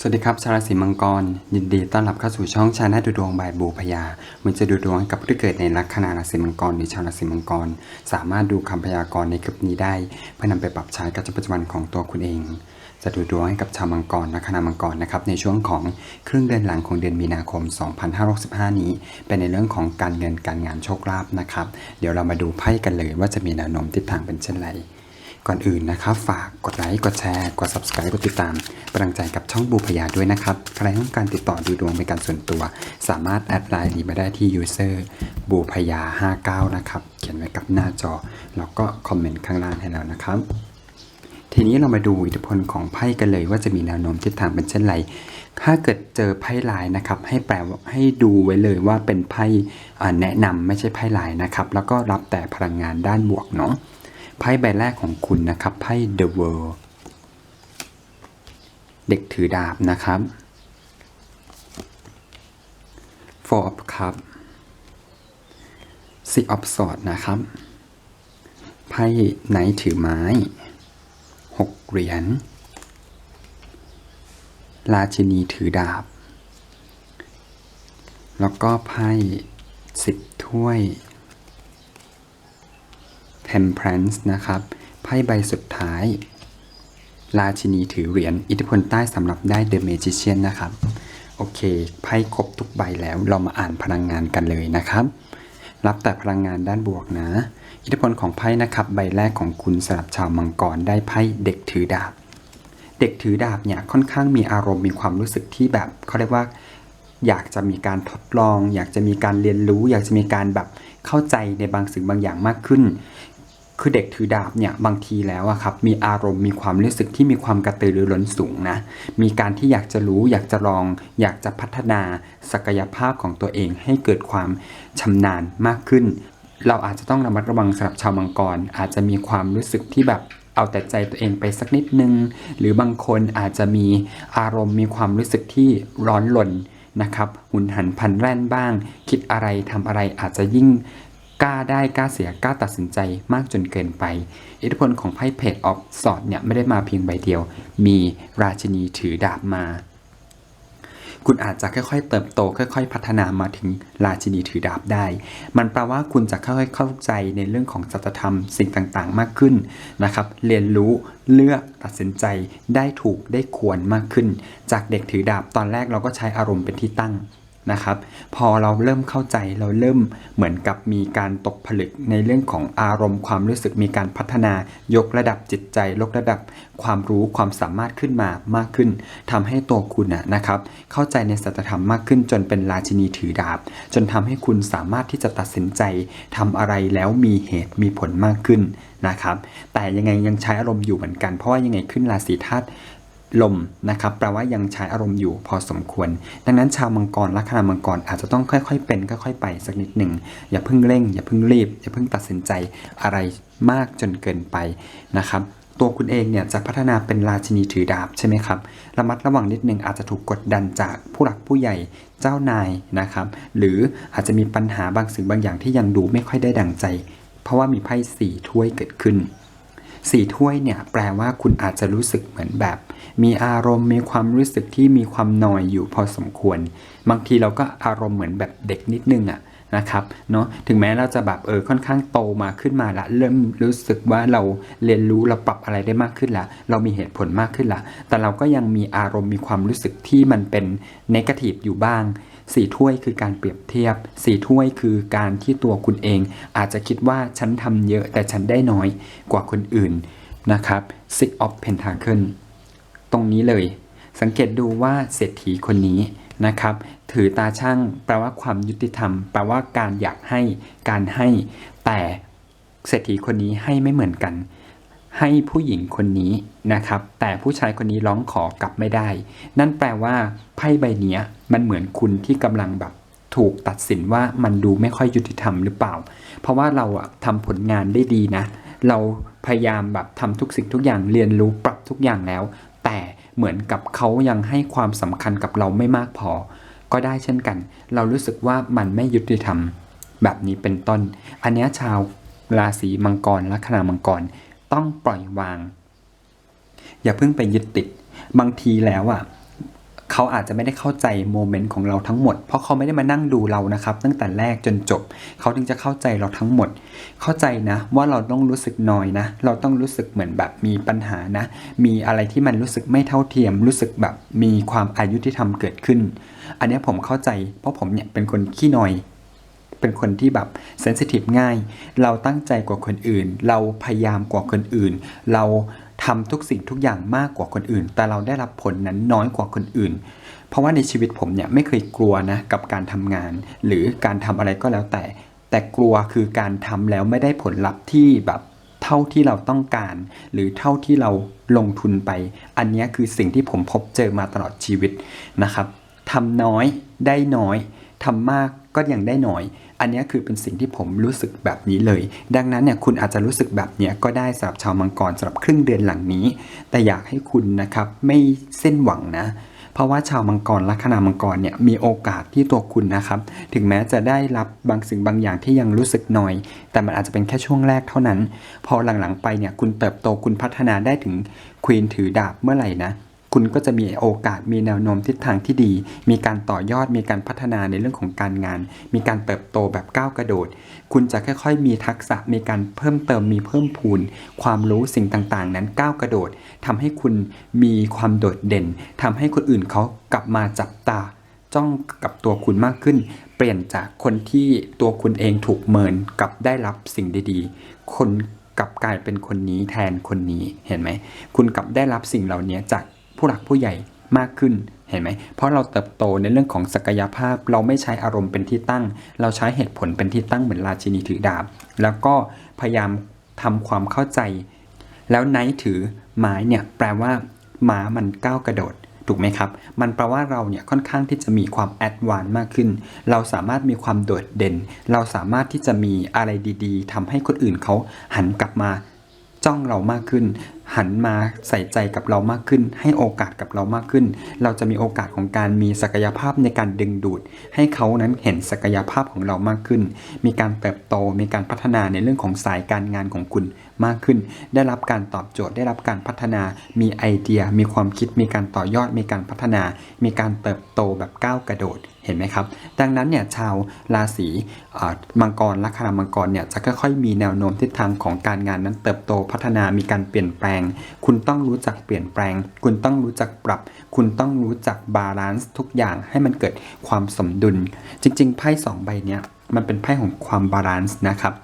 สวัสดีครับ ชาวราศีมังกร ยินดีต้อนรับเข้าสู่ช่องชาแนลดูดวงบายบูพยามันจะดูดวงให้กับผู้ที่เกิดในลัคนาราศีมังกรหรือชาวราศีมังกร สามารถดูคำพยากรณ์ในคลิปนี้ได้ เพื่อนำไปปรับใช้กับชีวิตประจำวันของตัวคุณเอง จะดูดวงให้กับชาวมังกรลัคนามังกรนะครับในช่วงของครึ่งเดือนหลังของเดือนมีนาคม 2565 นี้ เป็นในเรื่องของการเงินการงานโชคลาภนะครับ เดี๋ยวเรามาดูไพ่กันเลยว่าจะมีแนวโน้มทิศทางเป็นเช่นไร ก่อนอื่นนะครับ ฝากกดไลค์กดแชร์กด subscribe กดติดตามป็นกำลังใจกับช่องบูพยาด้วยนะครับ ใครต้องการติดต่อดูดวงเป็นการส่วนตัว สามารถแอดไลน์ดีมาได้ที่ user บูพยา 59 นะครับ เขียนไว้กับหน้าจอ แล้วก็คอมเมนต์ข้างล่างให้แล้วนะครับทีนี้เรามาดูอิทธิพลของไพ่กันเลยว่าจะมีแนวโน้มทิศทางเป็นเช่นไร ถ้าเกิดเจอไพ่ลายนะครับ ให้แปลว่าให้ดูไว้เลยว่าเป็นไพ่แนะนำไม่ใช่ไพ่ลายนะครับ แล้วก็รับแต่พลังงานด้านบวกเนาะ ไพ่ใบแรกของคุณนะครับไพ่ The World เด็กถือดาบนะครับ Four of Cup Six of Swords นะครับไพ่ไนท์ถือไม้หกเหรียญราชินีถือดาบ แล้วก็ไพ่สิบถ้วย Temperance นะครับไพ่ใบสุดท้าย ราชินีถือเหรียญอิทธิพลใต้สำหรับได้ The Magician นะครับ โอเค ไพ่ครบทุกใบแล้วเรามาอ่านพลังงานกันเลยนะครับ รับแต่พลังงานด้านบวกนะ อิทธิพลของไพ่นะครับ ใบแรกของคุณสำหรับชาวมังกรได้ไพ่เด็กถือดาบ เด็กถือดาบเนี่ยค่อนข้างมีอารมณ์มีความรู้สึกที่แบบเขาเรียกว่าอยากจะมีการทดลอง อยากจะมีการเรียนรู้ อยากจะมีการแบบเข้าใจในบางสิ่งบางอย่างมากขึ้น คือเด็กถือดาบเนี่ยบางทีแล้วอะครับมีอารมณ์มีความรู้สึกที่มีความกระตือรือร้นสูงนะมีการที่อยากจะรู้อยากจะลอง อยากจะพัฒนาศักยภาพของตัวเองให้เกิดความชำนาญมากขึ้น เราอาจจะต้องระมัดระวังสำหรับชาวมังกร อาจจะมีความรู้สึกที่แบบเอาแต่ใจตัวเองไปสักนิดนึง หรือบางคนอาจจะมีอารมณ์มีความรู้สึกที่ร้อนรนนะครับหุนหันพันแล่นบ้าง คิดอะไรทำอะไรอาจจะยิ่ง กล้าได้กล้าเสียกล้าตัดสินใจมากจนเกินไป อิทธิพลของไพ่เพจออฟสอดเนี่ยไม่ได้มาเพียงใบเดียว มีราชินีถือดาบมา คุณอาจจะค่อยๆ เติบโต ค่อย ๆ พัฒนามาถึงราชินีถือดาบได้ มันแปลว่าคุณจะค่อยๆเข้าใจในเรื่องของจัตธรรมสิ่งต่างๆ มากขึ้นนะครับ เรียนรู้เลือกตัดสินใจได้ถูกได้ควรมากขึ้น จากเด็กถือดาบตอนแรกเราก็ใช้อารมณ์เป็นที่ตั้ง นะครับ พอเราเริ่มเข้าใจเราเริ่มเหมือนกับมีการตกผลึกในเรื่องของอารมณ์ความรู้สึกมีการพัฒนายกระดับจิตใจยกระดับความรู้ความสามารถขึ้นมามากขึ้นทำให้ตัวคุณนะครับ เข้าใจในสัจธรรมมากขึ้นจนเป็นราชินีถือดาบ จนทำให้คุณสามารถที่จะตัดสินใจทำอะไรแล้วมีเหตุมีผลมากขึ้นนะครับ แต่ยังไงยังใช้อารมณ์อยู่เหมือนกันเพราะว่ายังไงขึ้นราศีธาตุ ลมนะครับแปลว่ายังใช้อารมณ์อยู่พอสมควร ดังนั้นชาวมังกรลัคนามังกรอาจจะต้องค่อยๆ เป็น ค่อยๆ ไปสักนิดหนึ่ง อย่าเพิ่งเร่ง อย่าเพิ่งรีบ อย่าเพิ่งตัดสินใจอะไรมากจนเกินไปนะครับตัวคุณเองเนี่ยจะพัฒนาเป็นราชินีถือดาบใช่ไหมครับระมัดระวังนิดนึงอาจจะถูกกดดันจากผู้หลักผู้ใหญ่เจ้านายนะครับ หรืออาจจะมีปัญหาบางสิ่งบางอย่างที่ยังดูไม่ค่อยได้ดังใจ เพราะว่ามีไพ่สี่ถ้วยเกิดขึ้น สี่ถ้วยเนี่ยแปลว่าคุณอาจจะรู้สึกเหมือนแบบ มีอารมณ์มีความรู้สึกที่มีความนอยอยู่พอสมควร บางทีเราก็อารมณ์เหมือนแบบเด็กนิดนึงอะ นะครับเนาะถึงแม้เราจะแบบเออค่อนข้างโตมาขึ้นมาละเริ่มรู้สึกว่าเราเรียนรู้เราปรับอะไรได้มากขึ้นละเรามีเหตุผลมากขึ้นละแต่เราก็ยังมีอารมณ์มีความรู้สึกที่มันเป็นนกาทีฟอยู่บ้างสี่ถ้วยคือการเปรียบเทียบสี่ถ้วยคือการที่ตัวคุณเอง อาจจะคิดว่าฉันทำเยอะแต่ฉันได้น้อยกว่าคนอื่นนะครับ Six of Pentacle ตรงนี้เลย สังเกตดูว่าเศรษฐีคนนี้ นะครับ ถือตาช่างแปลว่าความยุติธรรม แปลว่าการอยากให้การให้ แต่เศรษฐีคนนี้ให้ไม่เหมือนกัน ให้ผู้หญิงคนนี้นะครับ แต่ผู้ชายคนนี้ร้องขอกลับไม่ได้ นั่นแปลว่าไพ่ใบเนี้ยมันเหมือนคุณที่กำลังแบบถูกตัดสินว่ามันดูไม่ค่อยยุติธรรมหรือเปล่า เพราะว่าเราอะทำผลงานได้ดีนะ เราพยายามแบบทำทุกสิ่งทุกอย่างเรียนรู้ปรับทุกอย่างแล้ว แต่ เหมือนกับเขายังให้ความสำคัญกับเราไม่มากพอ ก็ได้เช่นกัน เรารู้สึกว่ามันไม่ยุติธรรม แบบนี้เป็นต้น อันนี้ชาวราศีมังกรลัคนามังกรต้องปล่อยวาง อย่าเพิ่งไปยึดติด บางทีแล้วอะ เขาอาจจะไม่ได้เข้าใจโมเมนต์ของเราทั้งหมด เพราะเขาไม่ได้มานั่งดูเรานะครับ ตั้งแต่แรกจนจบ เขาถึงจะเข้าใจเราทั้งหมด เข้าใจนะ ว่าเราต้องรู้สึกนอยนะ เราต้องรู้สึกเหมือนแบบมีปัญหานะ มีอะไรที่มันรู้สึกไม่เท่าเทียม รู้สึกแบบมีความอายุที่ทำเกิดขึ้น อันนี้ผมเข้าใจ เพราะผมเนี่ยเป็นคนขี้นอยเป็นคนที่แบบเซนซิทีฟง่าย เราตั้งใจกว่าคนอื่น เราพยายามกว่าคนอื่น เรา ทำทุกสิ่งทุกอย่างมากกว่าคนอื่น แต่เราได้รับผลนั้นน้อยกว่าคนอื่น เพราะว่าในชีวิตผมเนี่ยไม่เคยกลัวนะกับการทำงาน หรือการทำอะไรก็แล้วแต่ แต่กลัวคือการทำแล้วไม่ได้ผลลัพธ์ที่แบบเท่าที่เราต้องการ หรือเท่าที่เราลงทุนไป อันนี้คือสิ่งที่ผมพบเจอมาตลอดชีวิตนะครับทำน้อยได้น้อยทำมากก็ยังได้น้อย อันนี้คือเป็นสิ่งที่ผมรู้สึกแบบนี้เลย ดังนั้นเนี่ยคุณอาจจะรู้สึกแบบนี้ก็ได้สำหรับชาวมังกรสำหรับครึ่งเดือนหลังนี้ แต่อยากให้คุณนะครับไม่เส้นหวังนะเพราะว่าชาวมังกรลัคนามังกรเนี่ยมีโอกาสที่ตัวคุณนะครับ ถึงแม้จะได้รับบางสิ่งบางอย่างที่ยังรู้สึกน้อย แต่มันอาจจะเป็นแค่ช่วงแรกเท่านั้น พอหลังๆไปเนี่ยคุณเติบโตคุณพัฒนาได้ถึงควีนถือดาบเมื่อไหร่นะ คุณก็จะมีโอกาสมีแนวโน้มทิศทางที่ดี มีการต่อยอดมีการพัฒนาในเรื่องของการงาน มีการเติบโตแบบก้าวกระโดด คุณจะค่อยๆ มีทักษะมีการเพิ่มเติมมีเพิ่มพูน ความรู้สิ่งต่างๆ นั้นก้าวกระโดดทำให้คุณมีความโดดเด่นทำให้คนอื่นเขากลับมาจับตา จ้องกับตัวคุณมากขึ้น เปลี่ยนจากคนที่ตัวคุณเองถูกเมินกลับได้รับสิ่งดีๆ คนกลับกลายเป็นคนนี้แทนคนนี้เห็นไหมคุณกลับได้รับสิ่งเหล่านี้จาก ผู้หลักผู้ใหญ่มากขึ้นเห็นไหม เพราะเราเติบโตในเรื่องของศักยภาพ เราไม่ใช้อารมณ์เป็นที่ตั้ง เราใช้เหตุผลเป็นที่ตั้งเหมือนราชินีถือดาบ แล้วก็พยายามทำความเข้าใจ แล้วไนท์ถือไม้เนี่ยแปลว่าหมามันก้าวกระโดด ถูกไหมครับ มันแปลว่าเราเนี่ยค่อนข้างที่จะมีความแอดวานมากขึ้น เราสามารถมีความโดดเด่น เราสามารถที่จะมีอะไรดี ๆทำให้คนอื่นเขาหันกลับมาจ้องเรามากขึ้น หันมาใส่ใจกับเรามากขึ้น ให้โอกาสกับเรามากขึ้น เราจะมีโอกาสของการมีศักยภาพในการดึงดูด ให้เขานั้นเห็นศักยภาพของเรามากขึ้น มีการเติบโตมีการพัฒนาในเรื่องของสายการงานของคุณมากขึ้น ได้รับการตอบโจทย์ได้รับการพัฒนา มีไอเดีย มีความคิดมีการต่อยอด มีการพัฒนา มีการเติบโตแบบก้าวกระโดดเห็นไหมครับ ดังนั้นเนี่ยชาวราศีมังกรลัคนามังกรเนี่ยจะค่อยๆมีแนวโน้มทิศทางของการงานนั้นเติบโตพัฒนามีการเปลี่ยนแปลงคุณต้องรู้จักเปลี่ยนแปลง คุณต้องรู้จักปรับ คุณต้องรู้จักบาลานซ์ทุกอย่างให้มันเกิดความสมดุล จริงๆ ไพ่สองใบเนี้ยมันเป็นไพ่ของความบาลานซ์นะครับ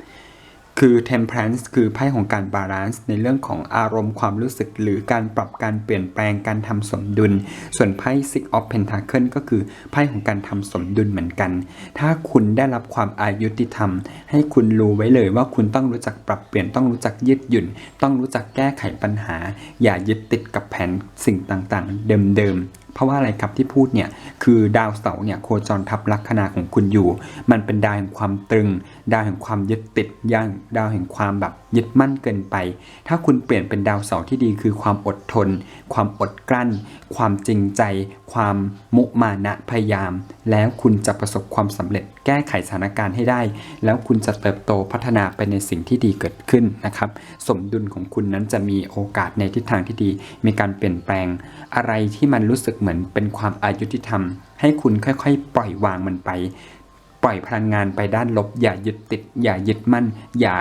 คือ temperance คือไพ่ของการบาลานซ์ในเรื่องของอารมณ์ความรู้สึก หรือการปรับการเปลี่ยนแปลงการทำสมดุล ส่วนไพ่ six of pentacle ก็คือไพ่ของการทำสมดุลเหมือนกัน ถ้าคุณได้รับความอายุติธรรม ให้คุณรู้ไว้เลยว่าคุณต้องรู้จักปรับเปลี่ยนต้องรู้จักยืดหยุ่น ต้องรู้จักแก้ไขปัญหา อย่ายึดติดกับแผนสิ่งต่างๆ เดิมๆ เพราะว่าอะไรครับที่พูดเนี่ยคือดาวเสาร์เนี่ยโคจรทับลัคนาของคุณอยู่ มันเป็นดาวแห่งความตรึง ดาวแห่งความยึดติดย่างดาวแห่งความแบบยึดมั่นเกินไป ถ้าคุณเปลี่ยนเป็นดาวเสาร์ที่ดีคือความอดทน ความอดกลั้น ความจริงใจความมุมานะพยายาม แล้วคุณจะประสบความสำเร็จแก้ไขสถานการณ์ให้ได้ แล้วคุณจะเติบโตพัฒนาไปในสิ่งที่ดีเกิดขึ้นนะครับ สมดุลของคุณนั้นจะมีโอกาสในทิศทางที่ดี มีการเปลี่ยนแปลง อะไรที่มันรู้สึกเหมือนเป็นความอายุติธรรมให้คุณค่อยๆ ปล่อยวางมันไป ปล่อยพลังงานไปด้านลบ อย่ายึดติด อย่ายึดมั่น อย่า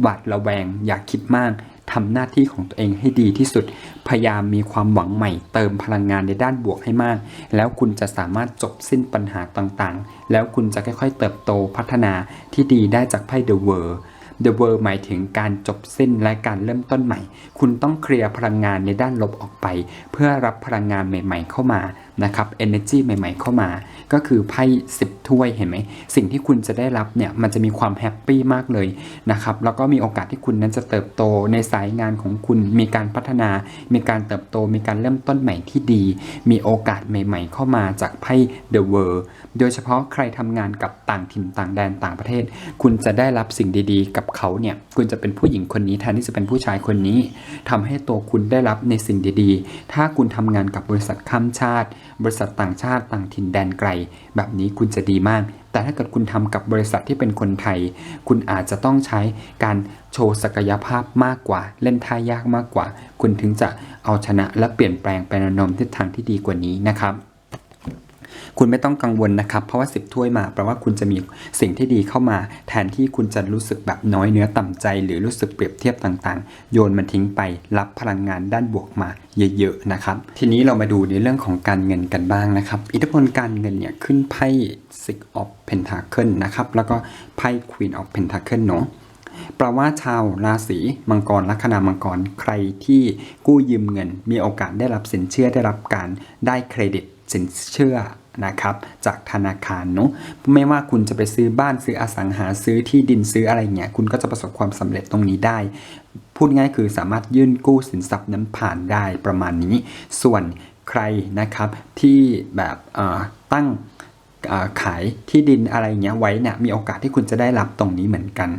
หวาดระแวง อย่าคิดมาก ทำหน้าที่ของตัวเองให้ดีที่สุด พยายามมีความหวังใหม่ เติมพลังงานในด้านบวกให้มาก แล้วคุณจะสามารถจบสิ้นปัญหาต่างๆ แล้วคุณจะค่อยๆ เติบโตพัฒนาที่ดีได้จากไพ่ The World The World หมายถึงการจบสิ้นและการเริ่มต้นใหม่ คุณต้องเคลียร์พลังงานในด้านลบออกไป เพื่อรับพลังงานใหม่ ๆ เข้ามา นะครับ energy ใหม่ ๆ เข้ามา ก็คือไพ่10 ถ้วยเห็นไหม สิ่งที่คุณจะได้รับเนี่ย มันจะมีความแฮปปี้มากเลยนะครับ แล้วก็มีโอกาสที่คุณนั้นจะเติบโตในสายงานของคุณ มีการพัฒนา มีการเติบโต มีการเริ่มต้นใหม่ที่ดี มีโอกาสใหม่ ๆ เข้ามาจากไพ่ The World โดยเฉพาะใครทำงานกับต่างถิ่นต่างแดนต่างประเทศ คุณจะได้รับสิ่งดีๆ กับเขาเนี่ย คุณจะเป็นผู้หญิงคนนี้แทนที่จะเป็นผู้ชายคนนี้ทำให้ตัวคุณได้รับในสิ่งดีๆ ถ้าคุณทำงานกับบริษัทข้ามชาติบริษัทต่างชาติต่างถิ่นแดนไกล แบบนี้คุณจะดีมาก แต่ถ้าเกิดคุณทำกับบริษัทที่เป็นคนไทย คุณอาจจะต้องใช้การโชว์ศักยภาพมากกว่า เล่นท่ายากมากกว่า คุณถึงจะเอาชนะและเปลี่ยนแปลงไปในนมทิศทางที่ดีกว่านี้นะครับ คุณไม่ต้องกังวลนะครับ เพราะว่าสิบถ้วยมาแปลว่าคุณจะมีสิ่งที่ดีเข้ามา แทนที่คุณจะรู้สึกแบบน้อยเนื้อต่ำใจ หรือรู้สึกเปรียบเทียบต่างๆ โยนมันทิ้งไปรับพลังงานด้านบวกมาเยอะๆนะครับ ทีนี้เรามาดูในเรื่องของการเงินกันบ้างนะครับ อิทธิพลการเงินเนี่ยขึ้นไพ่ Six of Pentacle นะครับ แล้วก็ไพ่ Queen of Pentacle เนาะแปลว่าชาวราศีมังกรลัคนามังกรใครที่กู้ยืมเงิน มีโอกาสได้รับสินเชื่อได้รับการได้เครดิตสินเชื่อ นะครับจากธนาคารเนาะไม่ว่าคุณจะไปซื้อบ้านซื้ออสังหาซื้อที่ดินซื้ออะไรเงี้ยคุณก็จะประสบความสำเร็จตรงนี้ได้ พูดง่ายคือสามารถยื่นกู้สินทรัพย์นั้นผ่านได้ประมาณนี้ ส่วนใครนะครับที่แบบตั้งขายที่ดินอะไรเงี้ยไว้เนี่ยมีโอกาสที่คุณจะได้รับตรงนี้เหมือนกัน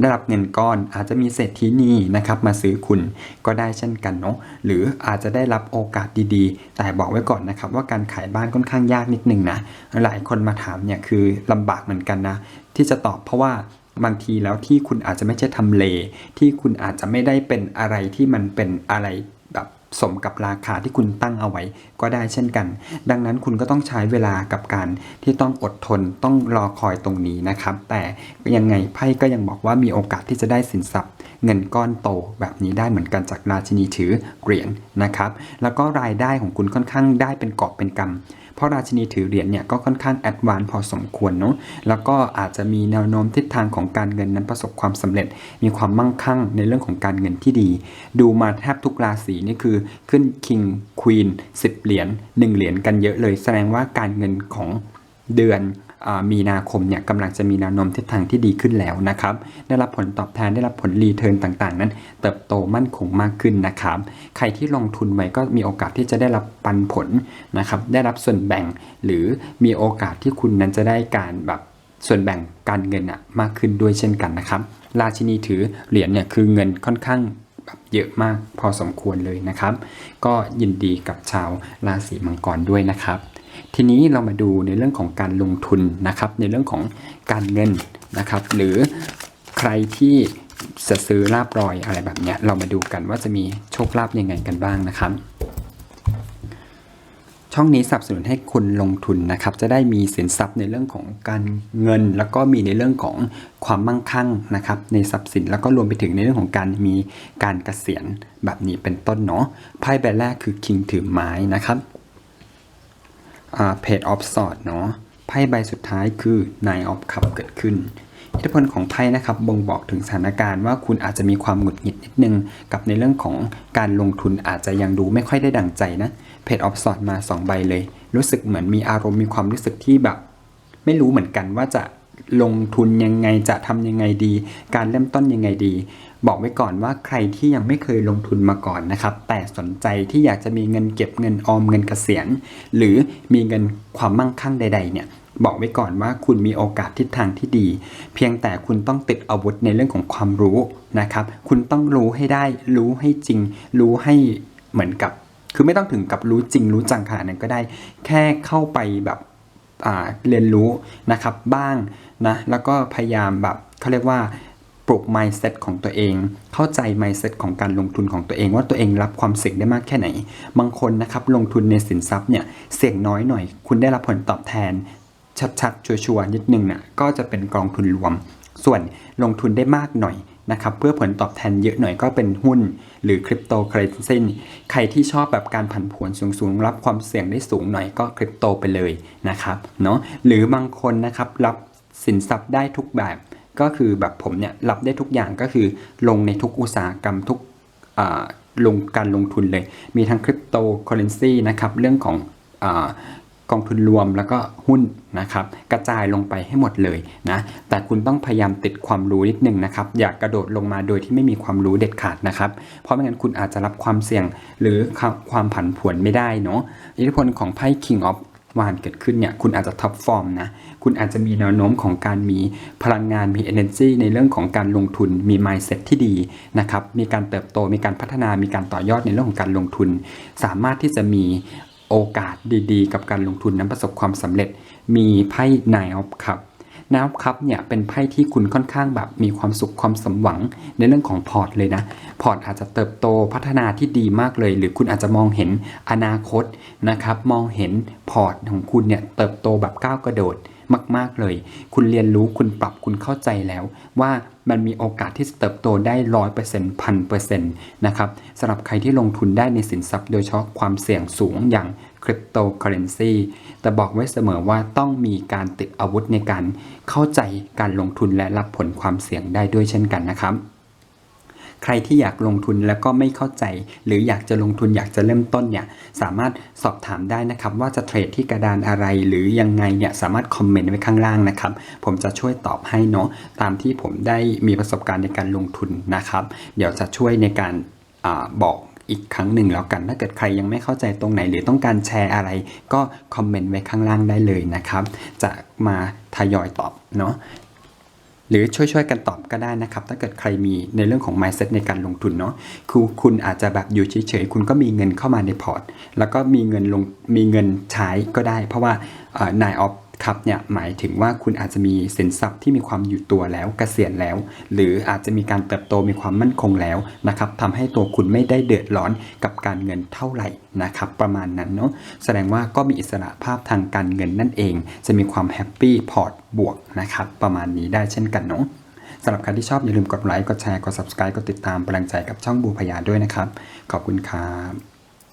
ได้รับเงินก้อนอาจจะมีเศรษฐีนีนะครับมาซื้อคุณก็ได้เช่นกันเนาะหรืออาจจะได้รับโอกาสดีๆ แต่บอกไว้ก่อนนะครับว่าการขายบ้านค่อนข้างยากนิดนึงนะหลายคนมาถามเนี่ยคือลำบากเหมือนกันนะที่จะตอบเพราะว่าบางทีแล้วที่คุณอาจจะไม่ใช่ทำเล ที่คุณอาจจะไม่ได้เป็นอะไรที่มันเป็นอะไร สมกับราคาที่คุณตั้งเอาไว้ก็ได้เช่นกัน ดังนั้นคุณก็ต้องใช้เวลากับการที่ต้องอดทนต้องรอคอยตรงนี้นะครับ แต่ยังไงไพ่ก็ยังบอกว่ามีโอกาสที่จะได้สินทรัพย์ เงินก้อนโตแบบนี้ได้เหมือนกันจากราชินีถือเหรียญนะครับ แล้วก็รายได้ของคุณค่อนข้างได้เป็นกอบเป็นกำเพราะราชินีถือเหรียญเนี่ยก็ค่อนข้างแอดวานพอสมควรเนาะแล้วก็อาจจะมีแนวโน้มทิศทางของการเงินนั้นประสบความสำเร็จ มีความมั่งคั่งในเรื่องของการเงินที่ดี ดูมาแทบทุกราศีนี่คือขึ้น King Queen 10 เหรียญ1เหรียญกันเยอะเลย แสดงว่าการเงินของเดือน มีนาคมเนี่ยกำลังจะมีแนวโน้มทิศทางที่ดีขึ้นแล้วนะครับ ได้รับผลตอบแทนได้รับผลรีเทิร์นต่างๆ นั้น เติบโตมั่นคงมากขึ้นนะครับ ใครที่ลงทุนไว้ก็มีโอกาสที่จะได้รับปันผลนะครับ ได้รับส่วนแบ่งหรือมีโอกาสที่คุณนั้นจะได้การแบบส่วนแบ่งการเงินอะมากขึ้นด้วยเช่นกันนะครับ ราชินีถือเหรียญเนี่ยคือเงินค่อนข้างแบบเยอะมากพอสมควรเลยนะครับ ก็ยินดีกับชาวราศีมังกรด้วยนะครับ ทีนี้เรามาดูในเรื่องของการลงทุนนะครับ ในเรื่องของการเงินนะครับ หรือใครที่จะซื้อลาบรอยอะไรแบบเนี้ยเรามาดูกันว่าจะมีโชคลาภยังไงกันบ้างนะครับ ช่องนี้สนับสนุนให้คุณลงทุนนะครับ จะได้มีสินทรัพย์ในเรื่องของการเงิน แล้วก็มีในเรื่องของความมั่งคั่งนะครับ ในทรัพย์สินแล้วก็รวมไปถึงในเรื่องของการมีการเกษียณแบบนี้เป็นต้นเนาะไพ่ใบแรกคือคิงถือไม้นะครับ เพจออฟสอดเนาะไพ่ใบสุดท้ายคือนายออฟขับเกิดขึ้นอิทธิพลของไพ่นะครับบ่งบอกถึงสถานการณ์ว่าคุณอาจจะมีความหงุดหงิดนิดนึง กับในเรื่องของการลงทุนอาจจะยังดูไม่ค่อยได้ดังใจนะเพจออฟสอดมา 2 ใบเลย รู้สึกเหมือนมีอารมณ์มีความรู้สึกที่แบบ ไม่รู้เหมือนกันว่าจะ ลงทุนยังไงจะทำยังไงดี การเริ่มต้นยังไงดี บอกไว้ก่อนว่าใครที่ยังไม่เคยลงทุนมาก่อนนะครับ แต่สนใจที่อยากจะมีเงินเก็บเงินออมเงินเกษียณ หรือมีเงินความมั่งคั่งใด ๆ เนี่ยบอกไว้ก่อนว่าคุณมีโอกาสทิศทางที่ดี เพียงแต่คุณต้องติดอาวุธในเรื่องของความรู้นะครับ คุณต้องรู้ให้ได้ รู้ให้จริง รู้ให้เหมือนกับ คือไม่ต้องถึงกับรู้จริง รู้จังขนาดนั้นก็ได้ แค่เข้าไปแบบ เรียนรู้นะครับบ้างนะแล้วก็พยายามแบบเขาเรียกว่าปลุก mindset ของตัวเอง เข้าใจ mindset ของการลงทุนของตัวเอง ว่าตัวเองรับความเสี่ยงได้มากแค่ไหน บางคนนะครับลงทุนในสินทรัพย์เนี่ยเสี่ยงน้อยหน่อย คุณได้รับผลตอบแทน ชัดๆชัวร์ๆนิดนึงนะ่ะก็จะเป็นกองทุนรวม ส่วนลงทุนได้มากหน่อย นะครับเพื่อผลตอบแทนเยอะหน่อยก็เป็นหุ้น หรือคริปโตเคอเรนซีใครที่ชอบแบบการผันผวนสูงๆ รับความเสี่ยงได้สูงหน่อยก็คริปโตไปเลยนะครับเนาะหรือบางคนนะครับรับสินทรัพย์ได้ทุกแบบ ก็คือแบบผมเนี่ยรับได้ทุกอย่างก็คือลงในทุกอุตสาหกรรมทุกอ่าลงการลงทุนเลย มีทั้งคริปโตเคอเรนซีนะครับเรื่องของอา กองทุนรวมแล้วก็หุ้นนะครับกระจายลงไปให้หมดเลยนะแต่คุณต้องพยายามติดความรู้นิดนึงนะครับอย่ากกระโดดลงมาโดยที่ไม่มีความรู้เด็ดขาดนะครับเพราะไม่งั้นคุณอาจจะรับความเสี่ยงหรือความผันผวนไม่ได้เนาะอิทธิพลของไพ่ King of วานเกิดขึ้นเนี่ยคุณอาจจะท็อปฟอร์มนะคุณอาจจะมีแนวโน้มของการมีพลังงานมี energy ในเรื่องของการลงทุนมี mindset ที่ดีนะครับมีการเติบโตมีการพัฒนามีการต่อยอดในเรื่องของการลงทุน สามารถที่จะมี โอกาสดีๆ กับการลงทุนนั้นประสบความสำเร็จ มีไพ่นายออฟครับนายออฟครับเนี่ยเป็นไพ่ที่คุณค่อนข้างแบบมีความสุขความสมหวังในเรื่องของพอร์ตเลยนะ พอร์ตอาจจะเติบโตพัฒนาที่ดีมากเลย หรือคุณอาจจะมองเห็นอนาคตนะครับ มองเห็นพอร์ตของคุณเนี่ยเติบโตแบบก้าวกระโดด มาก ๆเลย คุณเรียนรู้คุณปรับคุณเข้าใจแล้ว ว่ามันมีโอกาสที่จะเติบโตได้ร้อยเปอร์เซ็นต์พันเปอร์เซ็นต์นะครับสำหรับใครที่ลงทุนได้ในสินทรัพย์โดยเฉพาะความเสี่ยงสูงอย่างคริปโตเคอเรนซีแต่บอกไว้เสมอว่าต้องมีการติดอาวุธในการเข้าใจการลงทุนและรับผลความเสี่ยงได้ด้วยเช่นกันนะครับ ใครที่อยากลงทุนแล้วก็ไม่เข้าใจ หรืออยากจะลงทุนอยากจะเริ่มต้นเนี่ยสามารถสอบถามได้นะครับ ว่าจะเทรดที่กระดานอะไรหรือยังไงเนี่ยสามารถคอมเมนต์ไว้ข้างล่างนะครับ ผมจะช่วยตอบให้เนาะตามที่ผมได้มีประสบการณ์ในการลงทุนนะครับ เดี๋ยวจะช่วยในการอบอกอีกครั้งหนึ่งแล้วกัน ถ้าเกิดใครยังไม่เข้าใจตรงไหน หรือต้องการแชร์อะไร ก็คอมเมนต์ไว้ข้างล่างได้เลยนะครับ จะมาทยอยตอบเนาะ หรือช่วยๆกันตอบก็ได้นะครับ ถ้าเกิดใครมีในเรื่องของ mindset ในการลงทุนเนาะคือคุณอาจจะแบบอยู่เฉยๆ คุณก็มีเงินเข้ามาในพอร์ต แล้วก็มีเงินลงมีเงินใช้ก็ได้ เพราะว่านายออฟ ครับเนี่ยหมายถึงว่าคุณอาจจะมีสินทรัพย์ที่มีความอยู่ตัวแล้วเกษียณแล้ว หรืออาจจะมีการเติบโตมีความมั่นคงแล้วนะครับทำให้ตัวคุณไม่ได้เดือดร้อนกับการเงินเท่าไหร่นะครับประมาณนั้นเนาะแสดงว่าก็มีอิสระภาพทางการเงินนั่นเอง จะมีความแฮปปี้พอร์ตบวกนะครับประมาณนี้ได้เช่นกันเนาะสำหรับใครที่ชอบอย่าลืมกดไลค์กดแชร์กด subscribe กดติดตามป็นกำลังใจกับช่องบูพยาด้วยนะครับ ขอบคุณครับ